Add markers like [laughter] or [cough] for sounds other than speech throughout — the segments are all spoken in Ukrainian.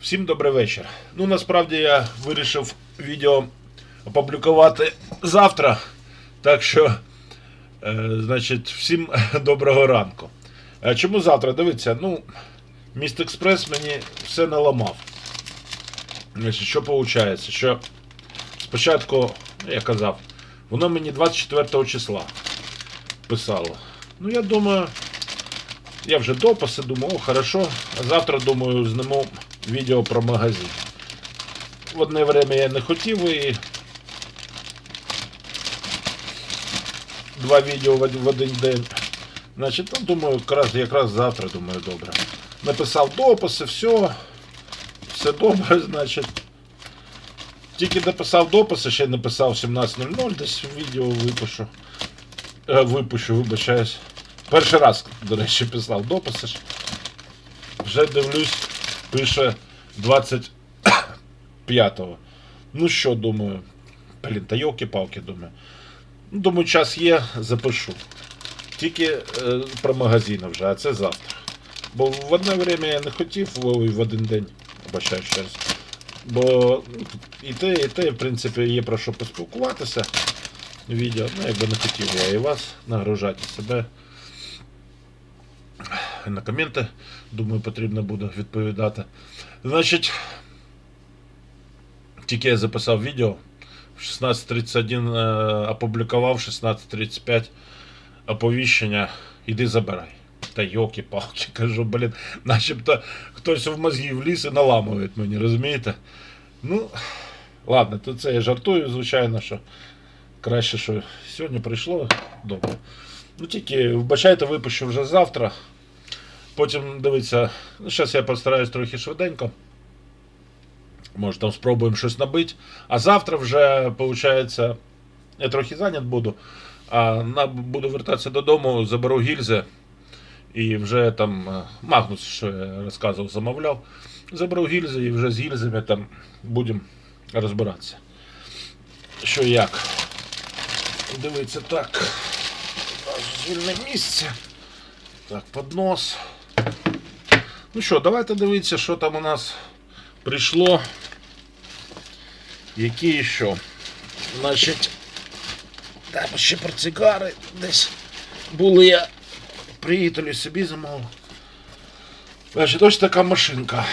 Всім добрий вечір. Ну насправді я вирішив відео опублікувати завтра. Так що, е, значить, всім [laughs] доброго ранку. Е, чому завтра? Дивіться, ну, Міст Експрес мені все наламав. Значить, що виходить? Що спочатку, ну, я казав, воно мені 24 числа писало. Ну, я думаю, я вже дописи, думаю, о, хорошо. А завтра, думаю, зніму відео про магазин. В одне время я не хотів і два відео в один- день. Значить, ну, думаю, якраз, якраз завтра, думаю, добре. Написав дописи, все. Все добре, [laughs] значить. Тільки написав дописи, ще не писав 17.00, десь відео випишу. Е, випущу, вибачаюсь. Перший раз, до речі, писав дописи. Вже дивлюсь, пише 25-го. Ну що, думаю. Блін, та йолки-палки, думаю. Ну, думаю, час є, запишу. Тільки е, про магазини вже, а це завтра. Бо в одне время я не хотів, ой, в один день, обачаю ще раз. Бо ну, і те, і те, в принципі, є про що поспілкуватися. Відео, ну якби не хотів я і вас нагружати себе. На коменти, думаю, потрібно буде відповідати. Значить, тільки я записав відео. В 16.31 е, опублікував, 16.35 оповіщення. Іди забирай. Та йоки-палки, [laughs] кажу, блін, начебто хтось в мозги вліз і наламує мені, розумієте? Ну, ладно, то це я жартую, звичайно, що краще, що сьогодні прийшло добре. Ну тільки вбачайте, випущу вже завтра. Потім дивіться, ну зараз я постараюсь трохи швиденько. Може там спробуємо щось набити. А завтра вже, виходить, я трохи зайнят буду. А буду вертатися додому, заберу гільзи. І вже там е, Магнус, що я розказував, замовляв. Заберу гільзи і вже з гільзами там будемо розбиратися. Що як. Дивіться так. У нас Вільне місце. Так, поднос. Ну що, давайте дивитися, що там у нас прийшло. Які що. Значить, там ще портсигари десь були я приятелю собі замовив. Значить, ось така машинка.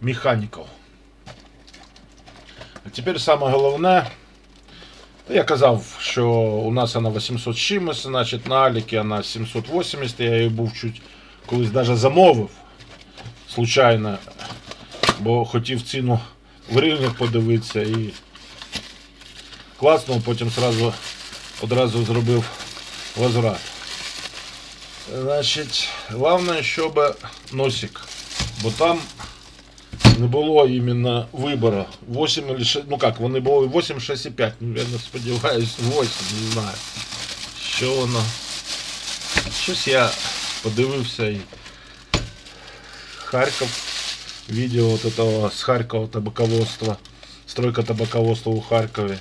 Механіков. А тепер саме головне. Я казав, що у нас вона 800 з чимось, значить на Аліки вона 780, я її був чуть колись навіть замовив. Случайно. Бо хотів ціну в гривнях подивитися і класно, потім сразу, одразу зробив возврат. Значить, головне, щоб носик. Бо там не було іменно вибору. 8 или 6, ну як, вони були 8, 6 і 5. Ну, я не сподіваюся, 8, не знаю. Що воно. Щось я подивився і Харків. Відео от этого з Харкова табаководства. Стройка табаководства у Харкові.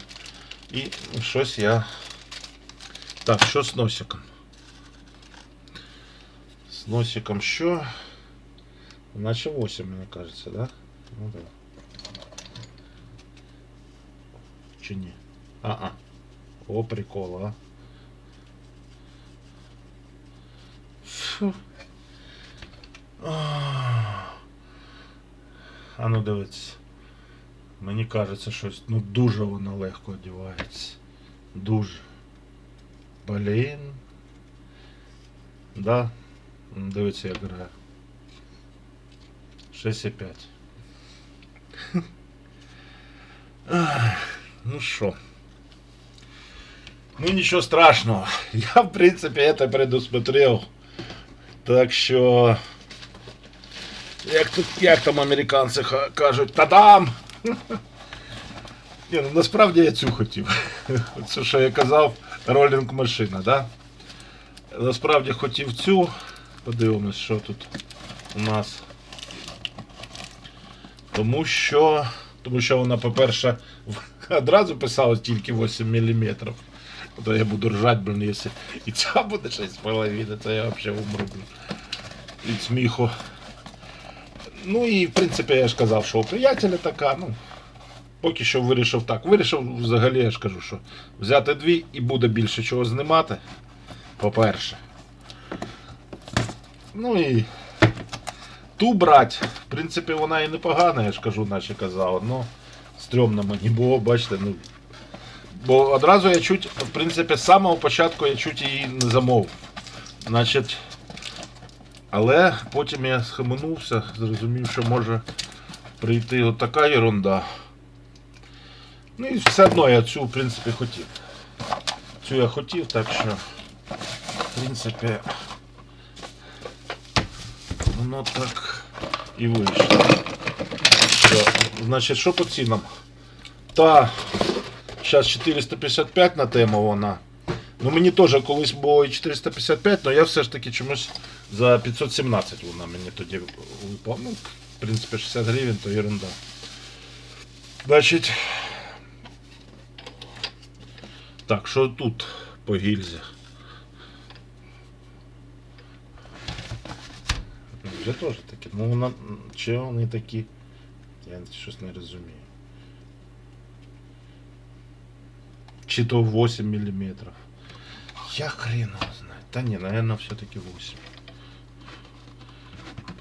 І щось я. Так, що з носиком? З носиком що? Наче 8, мені кажется, да? Ну да. Чи ні? А-а. О, прикол, а. Фу. А А ну дивіться. Мені кажеться, щось ну дуже воно легко одягається. Дуже. Блін. Да. М, Дивіться, як грає. 6,5. Ах, Ну що. Ну нічого страшного. [laughs] Я, в принципі, это предусмотрел. Так що. Як тут, як там американці ха- кажуть, та-дам! [laughs] Ні, ну насправді я цю хотів. [laughs] Це що я казав, ролінг машина, да? Насправді хотів цю. Подивимось, що тут у нас. Тому що. Тому що вона, по-перше, одразу писала тільки 8 мм. То я буду ржать, блін, якщо і ця буде 6,5, то я взагалі умру, блін. Від сміху. Ну і в принципі я ж казав, що у приятеля така, ну. Поки що вирішив так. Вирішив взагалі, я ж кажу, що взяти дві і буде більше чого знімати. По-перше. Ну і ту брать. В принципі, вона і непогана, я ж кажу, наче казав. Ну, стрьомно мені було, бачите, ну. Бо одразу я чуть, в принципі, з самого початку я чуть її не замовив. Значить. Але потім я схаменувся, зрозумів, що може прийти отака ерунда. Ну і все одно я цю, в принципі, хотів. Цю я хотів, так що, в принципі, воно так і вийшло. Що, значить, що по цінам? Та зараз 455 на тему вона. Ну мені теж колись було і 455, але я все ж таки чомусь за 517 вона мені тоді випала. Ну, в принципі, 60 гривень, то ерунда. Значить. Так, що тут по гільзі? Вже теж такі. Ну, вона, чи вони такі? Я щось не розумію. Чи то 8 миллиметров. Я хрен его знает. Да не, наверное, все-таки 8.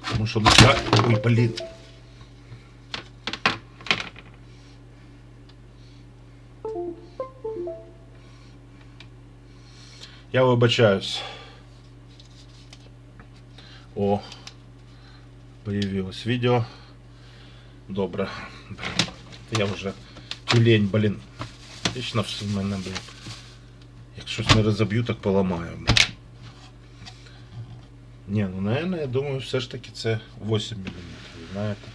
Потому что ну я... Ой, блин. Я вибачаюсь. О, появилось видео. Добре. Я вже тюлень, блін. Вічно все в мене, блін. Як щось не розоб'ю, так поламаю. Ні, ну наверное, я думаю, все ж таки це 8 мм, знаєте.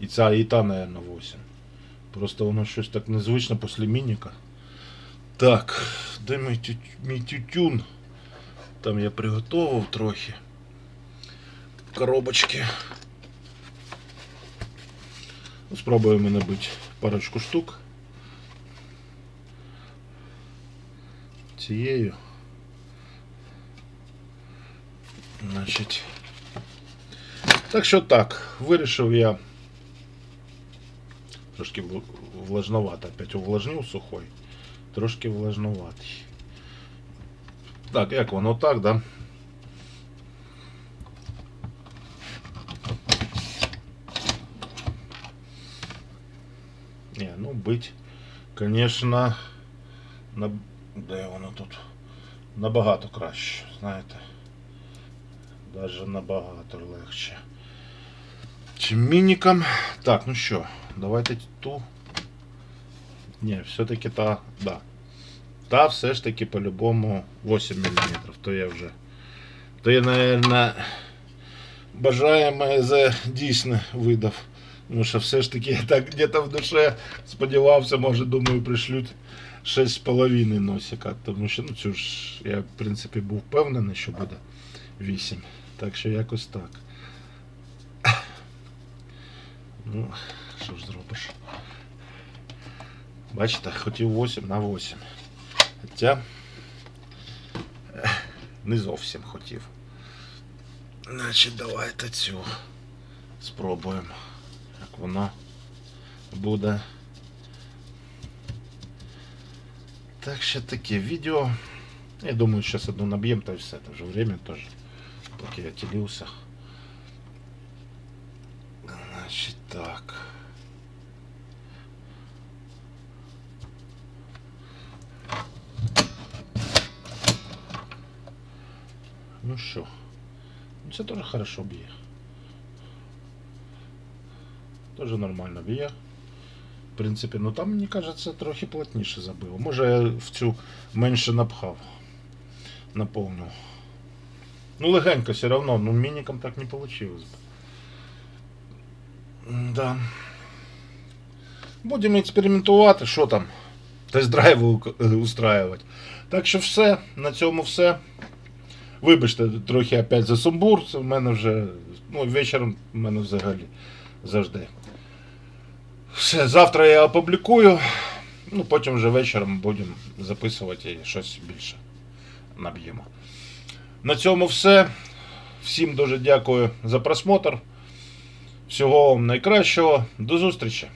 І ця, і та, наверное, 8. Просто воно щось так незвично після мініка. Так, де мій тютюн? Там я приготував трохи. Коробочки. Спробуємо набити парочку штук. Цією. Значить. Так що так, вирішив я трошки влажновато, опять увлажнив сухой, трошки влажноватий. Так, як воно так, да? Не, ну бить, конечно, на... де воно тут? Набагато краще, знаєте. Даже набагато легше. Чим мінікам. Так, ну що, давайте ту. Ні, все-таки та, да. Та все ж таки по-любому 8 мм. То я вже. То я, наверное, бажаємо за дійсно видав. Тому що все ж таки я так где-то в душе сподівався, може, думаю, пришлють 6,5 носика. Тому що ну, цю ж я, в принципі, був впевнений, що буде 8. Так що якось так. Ну, що ж зробиш? Бачите, хотів 8 на 8. Хоча не зовсім хотів. Значить, давайте цю спробуємо. Як воно буде. Так що таке відео. Я думаю, зараз одну наб'ємо, та все. Це вже время теж. Поки я тілився. Значить так. Ну що, ну це теж хорошо б'є. Теж нормально б'є. В принципі, ну там, мені кажеться, трохи плотніше забило. Може я в цю менше напхав. Наповнив. Ну, легенько все равно, ну мініком так не бы. Да. Будемо експериментувати, що там. Тест-драйви е, устраювати. Так що все, на цьому все. Вибачте, трохи опять за сумбур. Це в мене вже. Ну, вечором в мене взагалі завжди. Все, завтра я опублікую. Ну, потім вже вечором будемо записувати і щось більше наб'ємо. На цьому все. Всім дуже дякую за просмотр. Всього вам найкращого. До зустрічі!